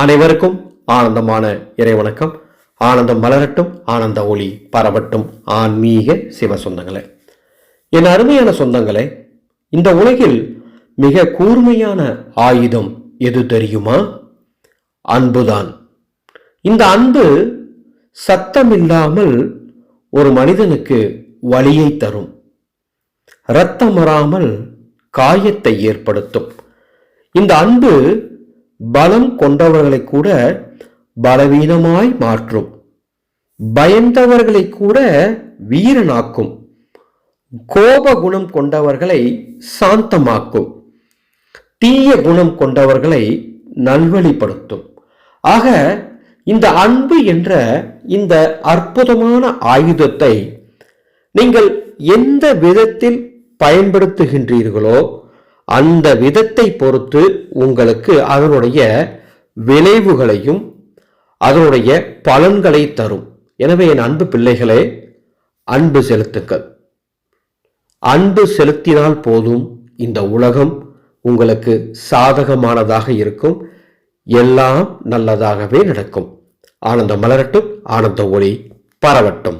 அனைவருக்கும் ஆனந்தமான இறைவணக்கம். ஆனந்தம் மலரட்டும் ஆனந்த ஒளி பரவட்டும். ஆன்மீக சிவ சொந்தங்களே. என் அருமையான சொந்தங்களே இந்த உலகில் மிக கூர்மையான ஆயுதம் எது தெரியுமா? அன்புதான். இந்த அன்பு சத்தமில்லாமல் ஒரு மனிதனுக்கு வலியை தரும். ரத்தம் வராமல் காயத்தை ஏற்படுத்தும். இந்த அன்பு பலம் கொண்டவர்களை கூட பலவீனமாய் மாற்றும். பயந்தவர்களை கூட வீரனாக்கும். கோப குணம் கொண்டவர்களை சாந்தமாக்கும். தீய குணம் கொண்டவர்களை நல்வழிப்படுத்தும். ஆக இந்த அன்பு என்ற இந்த அற்புதமான ஆயுதத்தை நீங்கள் எந்த விதத்தில் பயன்படுத்துகின்றீர்களோ அந்த விதத்தை பொறுத்து உங்களுக்கு அதனுடைய விளைவுகளையும் அதனுடைய பலன்களை தரும். எனவே என் அன்பு பிள்ளைகளே அன்பு செலுத்துங்கள். அன்பு செலுத்தினால் போதும் இந்த உலகம் உங்களுக்கு சாதகமானதாக இருக்கும். எல்லாம் நல்லதாகவே நடக்கும். ஆனந்தம் மலரட்டும் ஆனந்த ஒளி பரவட்டும்.